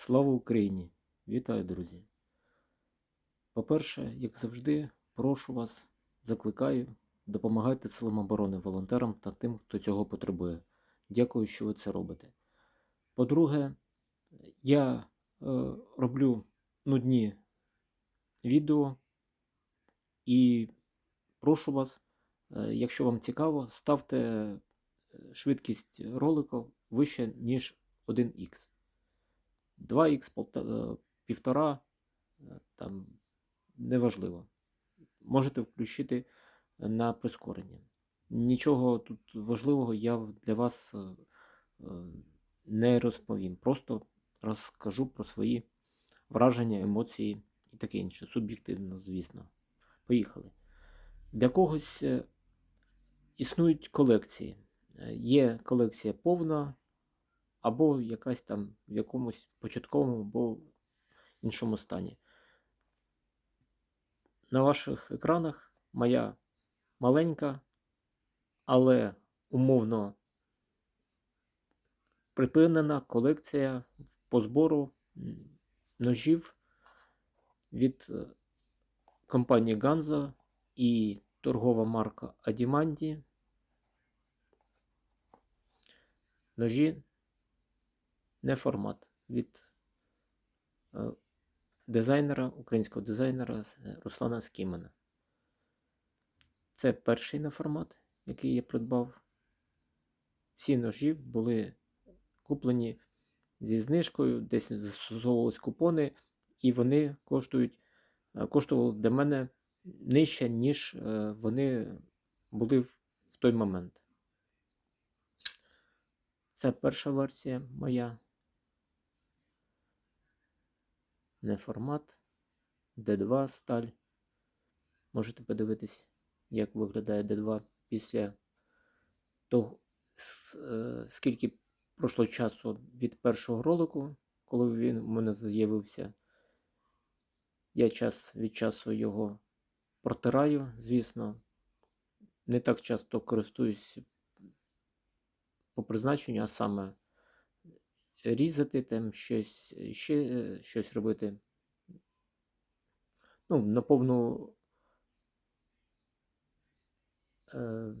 Слава Україні! Вітаю, друзі! По-перше, як завжди, прошу вас, закликаю, допомагайте силам оборони волонтерам та тим, хто цього потребує. Дякую, що ви це робите. По-друге, я е, роблю нудні відео і прошу вас, е, якщо вам цікаво, ставте е, швидкість ролику вище, ніж 1х. 2х, полта- е, півтора, там неважливо. Можете включити на прискорення. Нічого тут важливого я для вас е, е, не розповім. Просто розкажу про свої враження, емоції і таке інше. Суб'єктивно, звісно. Поїхали. Для когось існують колекції. Є колекція повна, або якась там в якомусь початковому або іншому стані. На ваших екранах моя маленька, але умовно припинена колекція по збору ножів від е, компанії Ганза і торгова марка Адіманді. Ножі не формат від е, дизайнера, українського дизайнера Руслана Скімена. Це перший не формат, який я придбав. Всі ножі були куплені зі знижкою, десь застосовувались купони, і вони коштують, е, коштували для мене нижче, ніж е, вони були в той момент. Це перша версія моя. Не формат. D2 сталь. Можете подивитись, як виглядає D2 після того, е, скільки пройшло часу від першого ролику, коли він у мене з'явився. Я час від часу його протираю, звісно. Не так часто користуюсь по призначенню, а саме різати там щось, ще е, щось робити. Ну, на повну. Е,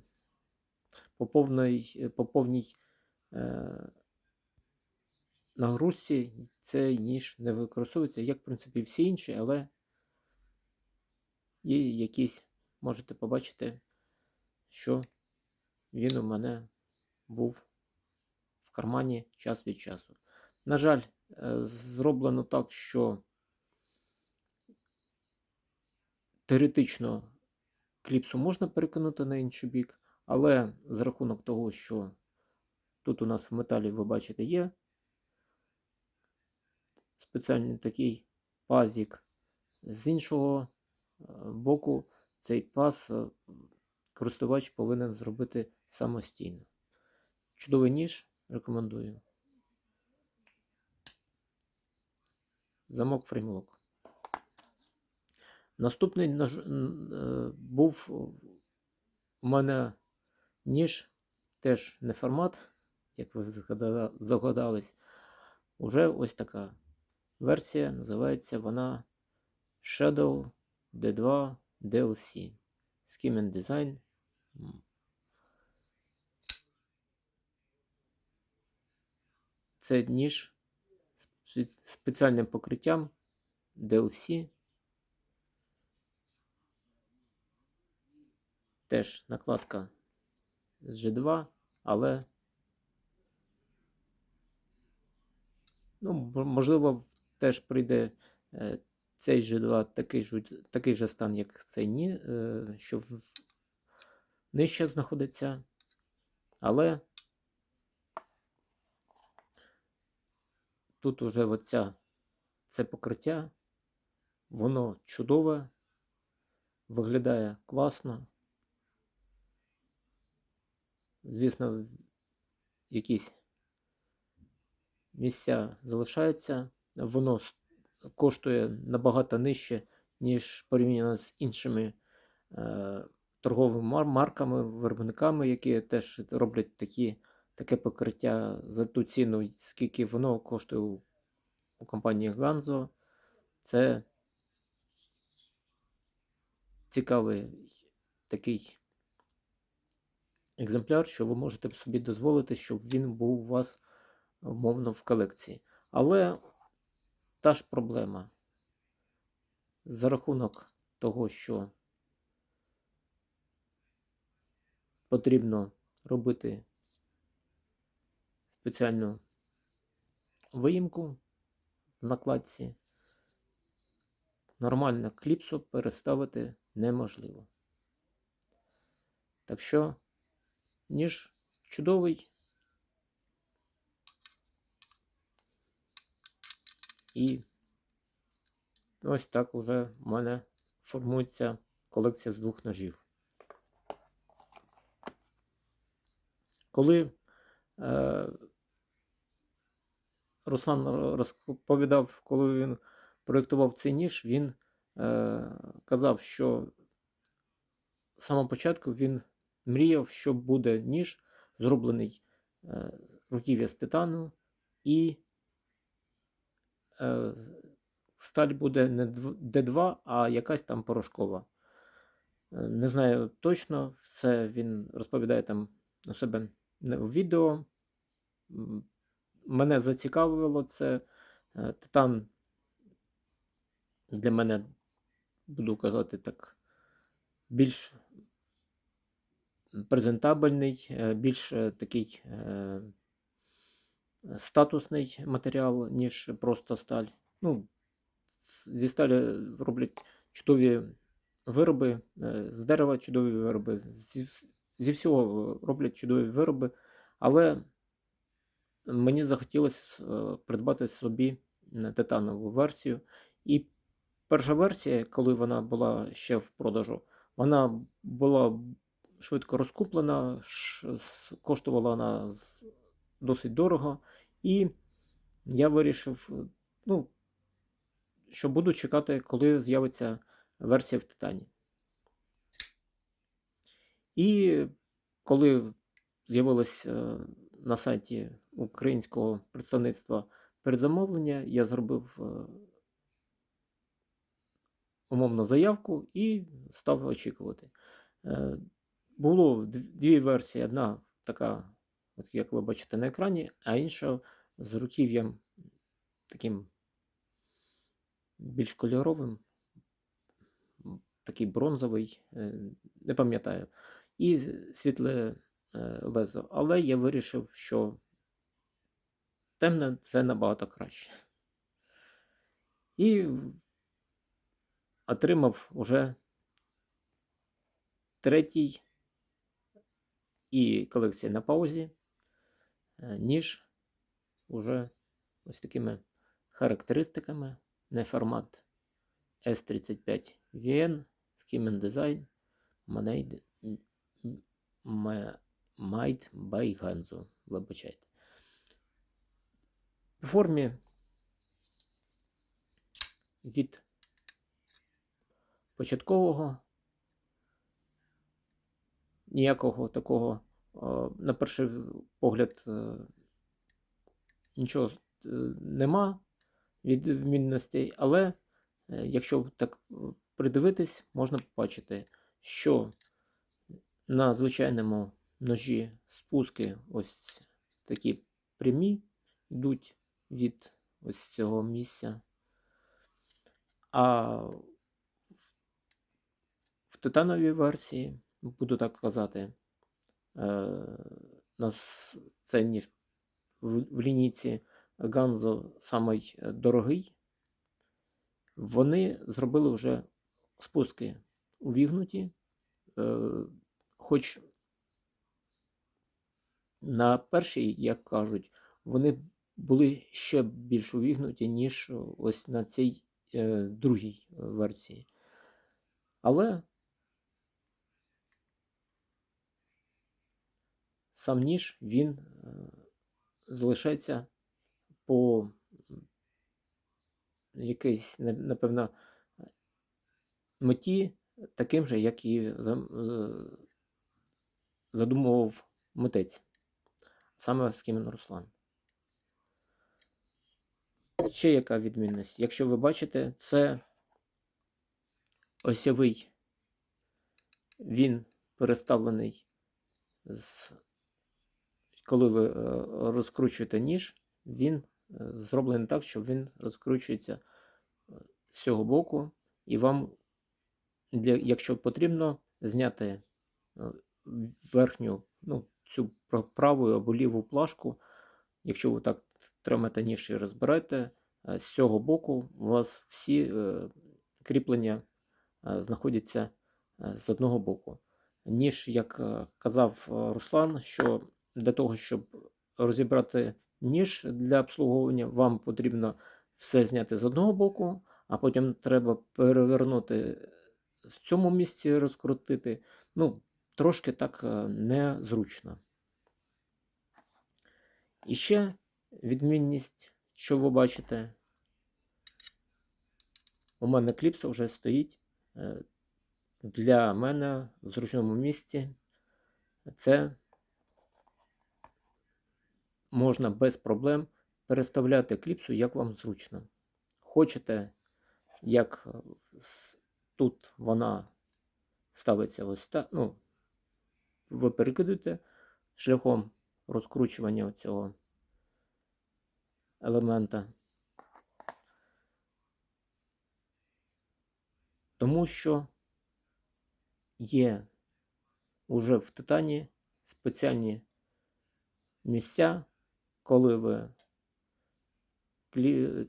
по повній, по повній е, нагрузці цей ніж не використовується, як, в принципі, всі інші, але є якісь, можете побачити, що він у мене був кармані час від часу. На жаль, е, зроблено так, що теоретично кліпсу можна перекинути на інший бік, але з рахунок того, що тут у нас в металі, ви бачите, є спеціальний такий пазик. З іншого е, боку, цей паз е, користувач повинен зробити самостійно. Чудовий ніж, рекомендую. Замок фреймлок. Наступний е, був у мене ніж, теж не формат, як ви здогадались. Уже ось така версія, називається вона Shadow D2 DLC. Scheme Design. Це ніж з спеціальним покриттям DLC. Теж накладка з G2, але ну, можливо, теж прийде е, цей G2 такий ж, такий же стан, як цей ні, е, що нижче знаходиться. Але тут уже оця, це покриття, воно чудове, виглядає класно. Звісно, якісь місця залишаються. Воно коштує набагато нижче, ніж порівняно з іншими е, торговими марками, виробниками, які теж роблять такі, таке покриття за ту ціну, скільки воно коштує у у компанії Ganzo. Це цікавий такий екземпляр, що ви можете собі дозволити, щоб він був у вас умовно в колекції. Але та ж проблема. За рахунок того, що потрібно робити спеціальну виїмку в накладці, нормально кліпсу переставити неможливо. Так що, ніж чудовий. І ось так вже в мене формується колекція з двох ножів. Коли е, Руслан розповідав, коли він проєктував цей ніж, він е, казав, що з самого початку він мріяв, що буде ніж, зроблений е, руків'я з титану, і е, сталь буде не D2, а якась там порошкова. Е, Не знаю точно, це він розповідає там у себе в відео. Мене зацікавило це. Е, Титан для мене, буду казати так, більш презентабельний, е, більш е, такий е, статусний матеріал, ніж просто сталь. Ну, зі сталі роблять чудові вироби, е, з дерева чудові вироби, зі, зі всього роблять чудові вироби, але мені захотілося е, придбати собі е, титанову версію. І перша версія, коли вона була ще в продажу, вона була швидко розкуплена, коштувала вона досить дорого. І я вирішив, е, ну, що буду чекати, коли з'явиться версія в Титані. І коли з'явилось е, на сайті українського представництва передзамовлення, я зробив е, умовно заявку і став очікувати. Е, Було дві версії: одна така, от як ви бачите на екрані, а інша з руків'ям таким більш кольоровим, такий бронзовий, е, не пам'ятаю, і світле лезо. Але я вирішив, що темне це набагато краще. І отримав уже третій і колекція на паузі, е, ніж уже ось такими характеристиками, не формат S35 VN, Scheme Design, Made by Ganzo, вибачайте. По формі від початкового. Ніякого такого, е, на перший погляд, е, нічого е, нема від відмінностей, але якщо так придивитись, можна побачити, що на звичайному ножі спуски ось такі прямі йдуть від ось цього місця. А в титановій версії, буду так казати, е, нас це в, в лінійці Ганзо самий е, дорогий. Вони зробили вже спуски увігнуті, е, хоч на першій, як кажуть, вони були ще більш увігнуті, ніж ось на цій е, другій версії. Але сам ніж він е, залишається по якійсь, напевно, меті таким же, як і е, задумував митець, саме Скімен Руслан. Ще яка відмінність? Якщо ви бачите, це осьовий, він переставлений з коли ви е, розкручуєте ніж, він е, зроблений так, щоб він розкручується е, з цього боку, і вам, якщо потрібно, зняти верхню, ну, цю праву або ліву плашку, якщо ви так тримаєте ніж і розбираєте, е, з цього боку у вас всі е, кріплення е, знаходяться з одного боку. Ніж, як казав Руслан, що для того, щоб розібрати ніж для обслуговування, вам потрібно все зняти з одного боку, а потім треба перевернути в цьому місці, розкрутити. Ну, трошки так незручно. І ще відмінність, що ви бачите, у мене кліпса вже стоїть е, для мене в зручному місці. Це можна без проблем переставляти кліпсу, як вам зручно. Хочете, як тут вона ставиться ось так, ну, ви перекидуєте шляхом розкручування цього елемента. Тому що є уже в титані спеціальні місця, коли ви клі-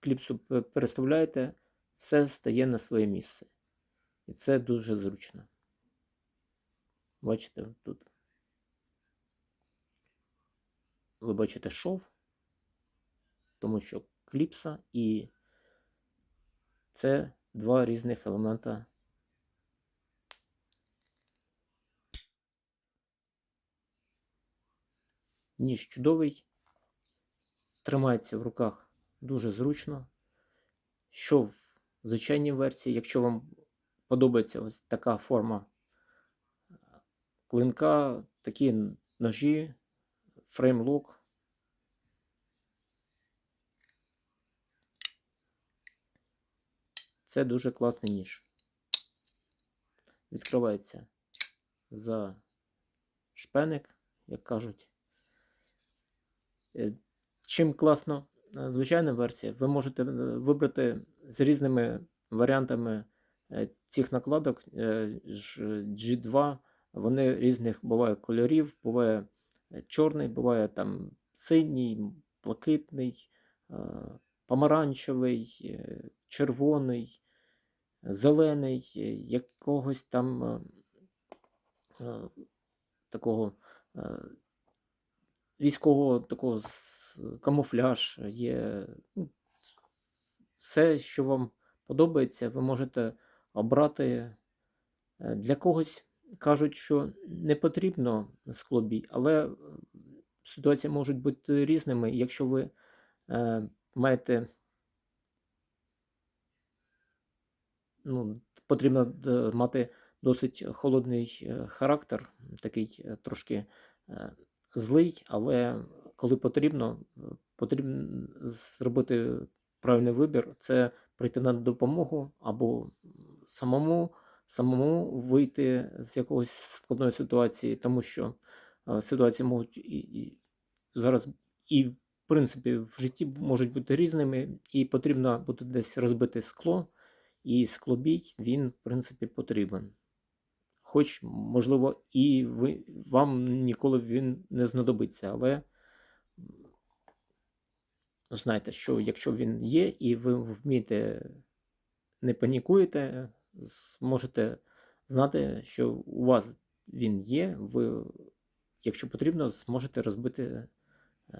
кліпсу пе- переставляєте, все стає на своє місце. І це дуже зручно. Бачите, тут ви бачите шов, тому що кліпса і це два різних елемента. Ніж чудовий, тримається в руках дуже зручно. Що в звичайній версії, якщо вам подобається ось така форма клинка, такі ножі, фреймлок. Це дуже класний ніж. Відкривається за шпеник, як кажуть. Е, Чим класно е, звичайна версія, ви можете е, вибрати з різними варіантами цих накладок е, G2. Вони різних буває кольорів, буває чорний, буває там синій, блакитний, помаранчевий, е, червоний, зелений, е, якогось там е, такого військового такого камуфляж, є ну, все, що вам подобається, ви можете обрати. Для когось кажуть, що не потрібно склобій, але ситуації можуть бути різними. Якщо ви маєте ну, потрібно е, мати досить холодний е, характер, такий е, трошки злий, але коли потрібно, потрібно зробити правильний вибір, це прийти на допомогу або самому, самому вийти з якогось складної ситуації, тому що ситуації можуть і, і зараз і принципі в житті можуть бути різними, і потрібно буде десь розбити скло, і склобій він, в принципі, потрібен. Хоч, можливо, і ви, вам ніколи він не знадобиться, але м, знайте, що якщо він є, і ви вмієте, не панікуєте, зможете знати, що у вас він є, ви, якщо потрібно, зможете розбити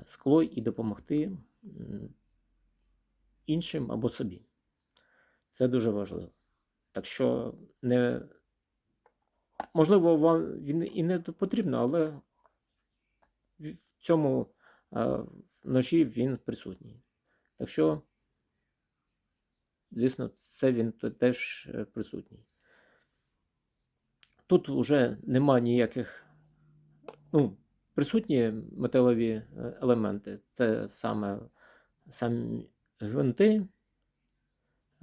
скло і допомогти іншим або собі. Це дуже важливо. Так що не можливо, вам він і не потрібно, але в цьому е, ножі він присутній. Так що, звісно, це він теж е, присутній. Тут вже нема ніяких, ну, присутні металеві е, елементи. Це саме, сам, гвинти,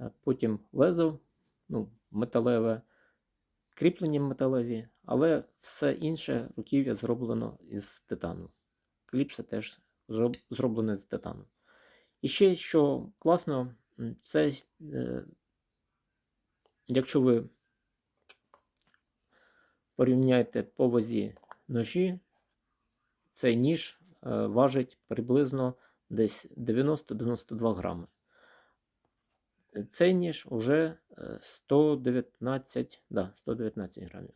е, потім лезо, ну, металеве, кріплення металеві, але все інше руків'я зроблено із титану. Кліпса теж зроб- зроблений з титану. І ще, що класно, це е, якщо ви порівняєте по вазі ножі, цей ніж е, важить приблизно десь 90-92 грами. Цей ніж уже е, 119, да, 119 грамів.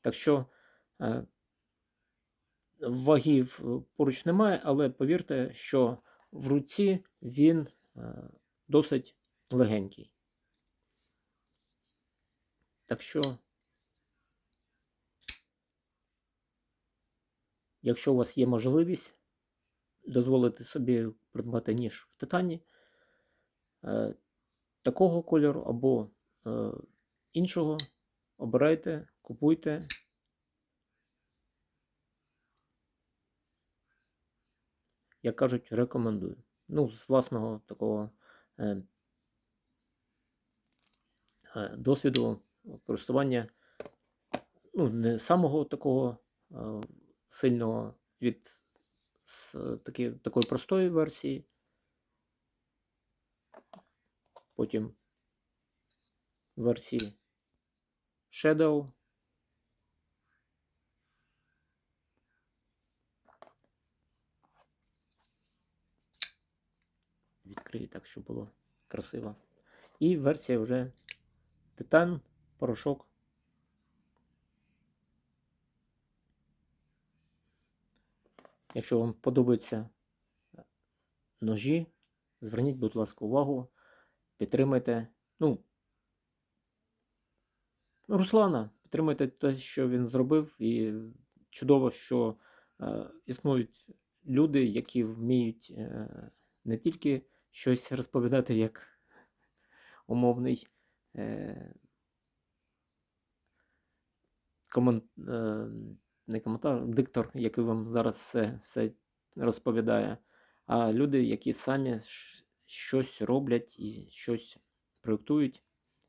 Так що е, вагів е, поруч немає, але повірте, що в руці він е, досить легенький. Так що, якщо у вас є можливість дозволити собі придбати ніж в титані, е, такого кольору або е, іншого, обирайте, купуйте. Як кажуть, рекомендую. Ну, з власного такого е, е, досвіду користування, ну, не самого такого е, сильного від з, таки, такої простої версії. Потім версії Shadow. Відкрию так, щоб було красиво. І версія вже Титан, порошок. Якщо вам подобаються ножі, зверніть, будь ласка, увагу, підтримайте. Ну, Руслана, підтримайте те, що він зробив, і чудово, що е, існують люди, які вміють е, не тільки щось розповідати як умовний е, комент, е, не коментар, диктор, який вам зараз все, все розповідає, а люди, які самі щось роблять і щось проєктують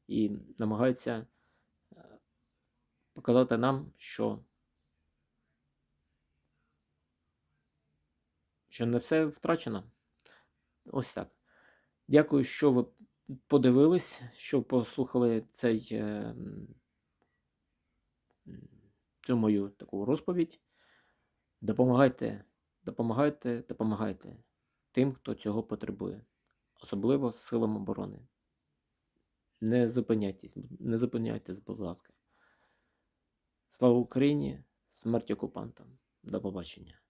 і намагаються е, показати нам, що, що не все втрачено. Ось так. Дякую, що ви подивились, що послухали цей, е, цю мою таку розповідь. Допомагайте, допомагайте, допомагайте тим, хто цього потребує, особливо силам оборони. Не зупиняйтесь, не зупиняйтесь, будь ласка. Слава Україні! Смерть окупантам! До побачення!